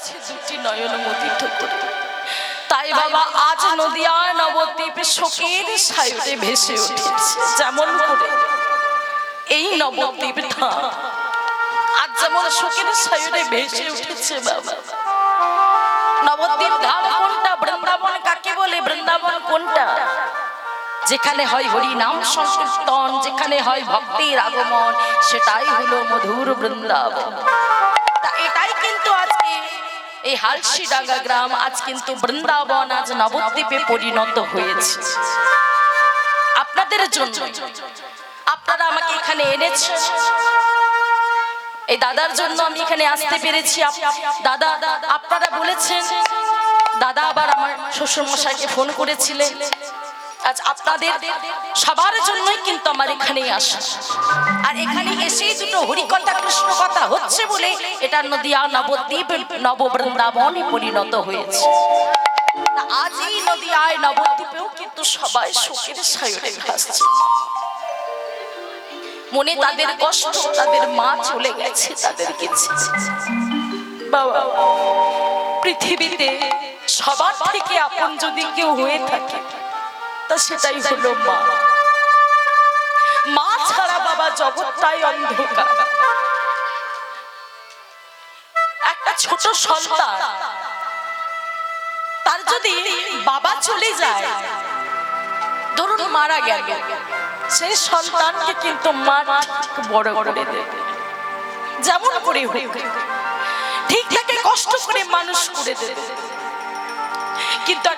যাচ্ছে দুটি নয়ন মতিত তাই বাবা আজ নদিয়া নবদ্বীপে শোকের সায়রে ভেসে উঠেছে যেমন করে এই নবদ্বীপ ধাম আজ যেমন শোকের সায়রে ভেসে উঠেছে বাবা। নবদ্বীপ ধাম কোনটা বৃন্দাবন কাকে বলে বৃন্দাবন কোনটা? যেখানে হয় হরি নাম সংকীর্তন যেখানে হয় ভক্তির আগমন সেটাই হলো মধুর বৃন্দাবন। এই হালসি ডাঙ্গা গ্রাম আজ কিন্তু বৃন্দাবন আজ নবদ্বীপে পরিণত হয়েছে। আপনাদের জন্য আপনারা আমাকে এখানে এনেছেন। এই দাদার জন্য আমি এখানে আসতে পেরেছি। দাদা, আপনারা বলেছেন, দাদা আবার আমার শ্বশুর মশাইকে ফোন করেছিলেন। আজ আপনাদের সবার জন্যই কিন্তু আমার এখানেই আসা। আর এখানে এসে দুটো হরিকথা কৃষ্ণ কথা হচ্ছে বলে এটা নদিয়া নবদ্বীপ, নববৃন্দাবনে পরিণত হয়েছে। আজ এই নদিয়ায়, নবদ্বীপেও কিন্তু সবাই শোকের সায়রে ভাসছে। মনে তাদের কষ্ট, তাদের মা চলে গেছে তাদেরকে ছেড়ে। বাবা, পৃথিবীতে সবার থেকে আপন যদি কেউ হয়ে থাকে তা সেটাই হলো মা। মা ছাড়া বাবা জগৎটাই অন্ধকার। একটা ছোট সন্তান, তার যদি বাবা চলে যায়, ধরুন মারা গেল সেই সন্তানকে কিন্তু মা বড় করে দেবে। যেমন করে হোক, ঠিক থাকে কষ্ট করে মানুষ করে দেবে।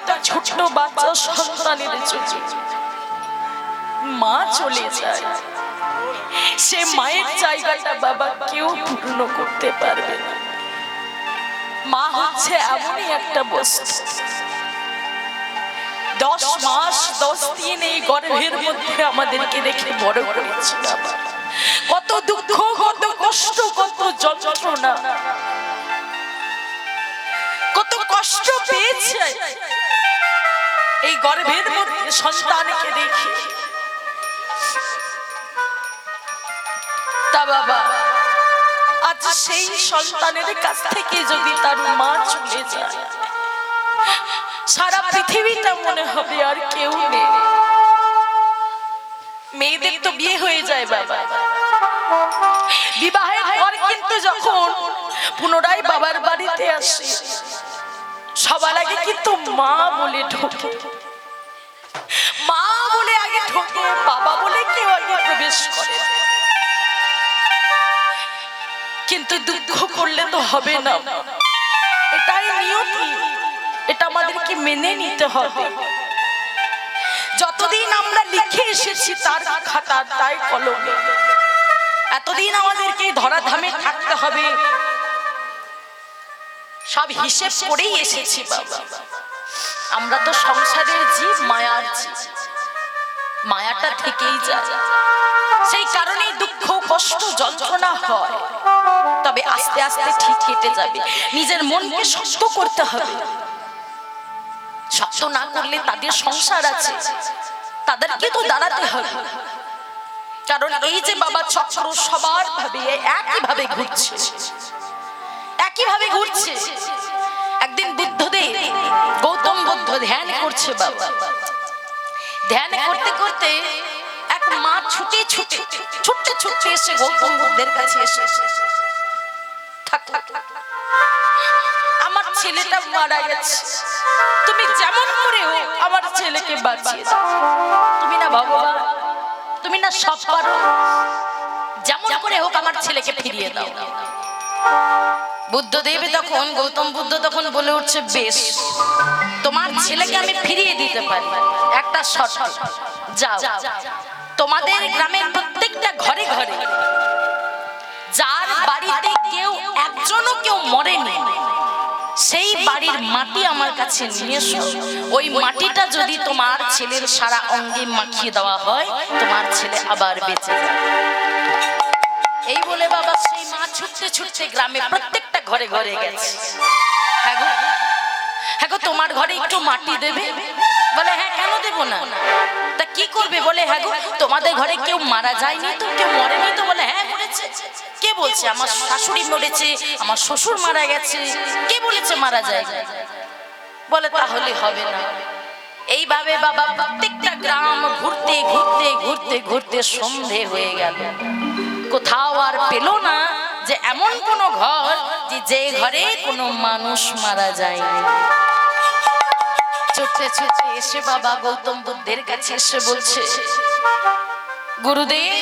একটা ছোট বাচ্চা সন্তানের চোখে মা চলে যায়। সে মায়ের জায়গাটা বাবা কেউ পূর্ণ করতে পারবে না। মা হচ্ছে এমনই একটা বস্তু। দশ মাস, দশ দিন এই গর্ভের মধ্যে আমাদেরকে রেখে বড় করেছে কত দুঃখ, কত কষ্ট, কত যন্ত্রণা। কত কষ্ট পেয়েছে। এই গর্ভের মধ্যে সন্তানকে রেখে তা বাবা, আজ সেই সন্তানের কাছ থেকে যদি তার মা চলে যায়, সারা পৃথিবীটা মনে হবে আর কেউ নেই। মেয়েদের তো বিয়ে হয়ে যায় বাবা। বিবাহের পর কিন্তু যখন পুনরায় বাবার বাড়িতে আসে, সবার আগে কিন্তু মা বলে ঢোকে। ঢোকে বাবা বলে কেউ আগে প্রবেশ করে। কিন্তু দুঃখ করলে তো হবে না। এটাই নিয়তি এটা আমাদেরকে মেনে নিতে হবে। যতদিন আমরা লিখে এসেছি তার খাতা, তাই কলমে। এতদিন আমাদেরকে ধরাধামে থাকতে হবে। সব হিসেব করেই এসেছি বাবা। আমরা তো সংসারের জীব, মায়ার জীব। মায়াটা থেকেই যায়। সেই কারণেই দুঃখ, কষ্ট, যন্ত্রণা হয়। তবে আস্তে আস্তে ঠিক কেটে যাবে। নিজের মনকে শক্ত করতে হবে। শক্ত না করলে তাদের সংসার আছে। তাদেরকে তো দাঁড়াতে হবে। কারণ এই যে বাবা চক্র সবার ভাবে একই ভাবে ঘুরছে। একই ভাবে ঘুরছে। একদিন বুদ্ধদেব, গৌতম বুদ্ধ ধ্যান করছে বাবা। ধ্যান করতে করতে এক মা ছুটে ছুটে ছুটতে ছুটতে এসে গৌতম বুদ্ধের কাছে এসে। আমার ছেলেটা মারা গেছে। তুমি যেমন করে হোক আমার ছেলেকে বাঁচিয়ে দাও। তুমি না ভগবান তুমি না সব পারো। যেমন করে হোক আমার ছেলেকে ফিরিয়ে দাও। বুদ্ধদেব তখন গৌতম বুদ্ধ তখন বলে উঠছে, বেশ, তোমার ছেলেকে আমি ফিরিয়ে দিতে পারি। একটা শর্ত, যাও। তোমাদের গ্রামের প্রত্যেকটা ঘরে ঘরে, যার বাড়িতে কেউ একজনও কেউ মরেনি, সেই বাড়ির মাটি আমার কাছে নিয়ে এসো। ওই মাটিটা যদি তোমার ছেলের সারা অঙ্গে মাখিয়ে দেওয়া হয়, তোমার ছেলে আবার বেঁচে যাবে। এই বলে বাবা সেই মা ছুটতে ছুটতে গ্রামে প্রত্যেকটা ঘরে ঘরে গেছে। হ্যাঁ গো হ্যাঁ গো তোমার ঘরে একটু মাটি দেবে? বলে হ্যাঁ কেন দেব না? তা কি করবে? বলে হ্যাঁ গো তোমাদের ঘরে কেউ মারা যায়নি তো কেউ মরেনি তো? বলে হ্যাঁ মরেছে কে বলছে? আমার শাশুড়ি মরেছে আমার শ্বশুর মারা গেছে। কে বলেছে মারা যায়? বলে তাহলে হবে না। এইভাবে বাবা প্রত্যেকটা গ্রাম ঘুরতে ঘুরতে ঘুরতে ঘুরতে সন্ধে হয়ে গেল। কোথাও আর পেল না। যে এমন কোনো ঘর যে ঘরে কোনো মানুষ মারা যায়নি ছুটতে ছুটতে এসে বাবা গৌতম বুদ্ধের কাছে এসে বলছে, গুরুদেব,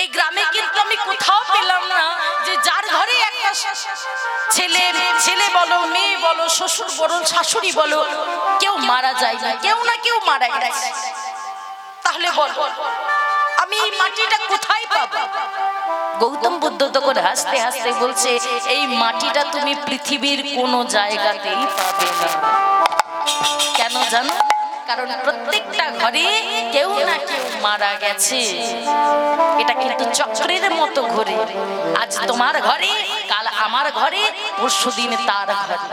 এই গ্রামে কিন্তু আমি কোথাও পেলাম না যে যার ঘরে একটা ছেলে ছেলে বলো, মেয়ে বলো, শ্বশুর বলো, শাশুড়ি বলো, কেউ মারা যায় না কেউ না কেউ মারা গেছে। তাহলে বল এই মাটিটা কোথায় পাবো? গৌতম বুদ্ধ তখন হাসতে হাসতে বলছে, এই মাটিটা তুমি পৃথিবীর কোনো জায়গাতেই পাবে না। কেন জানো? কারণ প্রত্যেকটা ঘরে কেউ না কেউ মারা গেছে। এটা কিন্তু চক্রের মতো ঘুরে আজ তোমার ঘরে, কাল আমার ঘরে পরশু দিন তার ঘরে।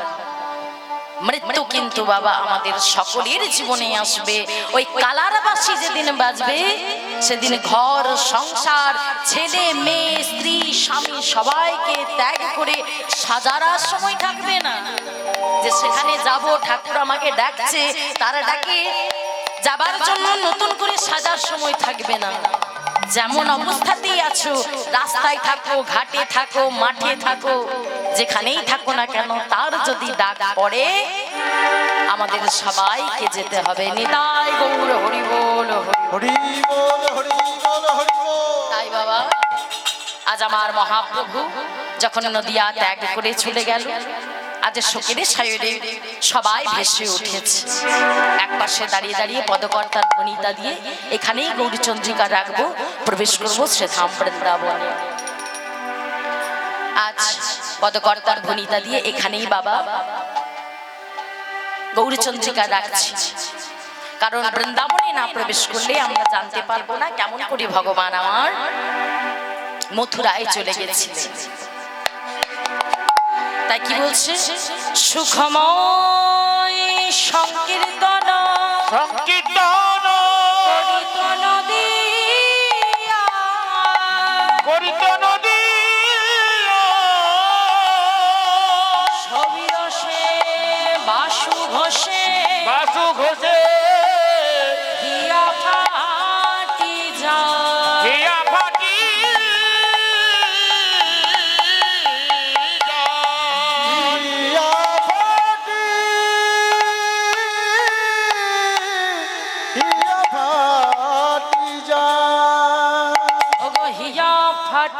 মৃত্যু কিন্তু বাবা আমাদের সকলের জীবনে আসবে। ওই কালার কালারবাসী যেদিন বাজবে, সেদিন ঘর, সংসার, ছেলে, মেয়ে, স্ত্রী, স্বামী সবাইকে ত্যাগ করে সাজারার সময় থাকবে না। যে সেখানে যাব, ঠাকুর আমাকে ডাকছে, তারা ডাকে যাবার জন্য নতুন করে সাজার সময় থাকবে না। যেমন অবস্থাতেই আছো, রাস্তায় থাকো, ঘাটে থাকো, মাঠে থাকো যেখানেই থাকো না কেন তার যদি ডাক পড়ে আমাদের সবাইকে যেতে হবে। নিতাই গৌর হরি বল হরি তাই বাবা আজ আমার মহাপ্রভু যখন নদিয়া ত্যাগ করে চলে গেল আজ শোকের সাইডে সবাই ভেসে উঠেছে। এক পাশে দাঁড়িয়ে দাঁড়িয়ে পদকর্তার ভনিতা দিয়ে এখানেই গৌরীচন্দ্রিকা রাখব। প্রবেশ করব শ্রীধাম বৃন্দাবনে। আজ পদকর্তার ভনিতা দিয়ে এখানেই বাবা গৌরীচন্দ্রিকা রাখছি। কারণ বৃন্দাবনে না প্রবেশ করলে আমরা জানতে পারব না কেমন করে ভগবান আমার মথুরায় চলে গেছিলেন। তাই কি বলছে? সুখময় সংকীর্তন। সংকীর্তন।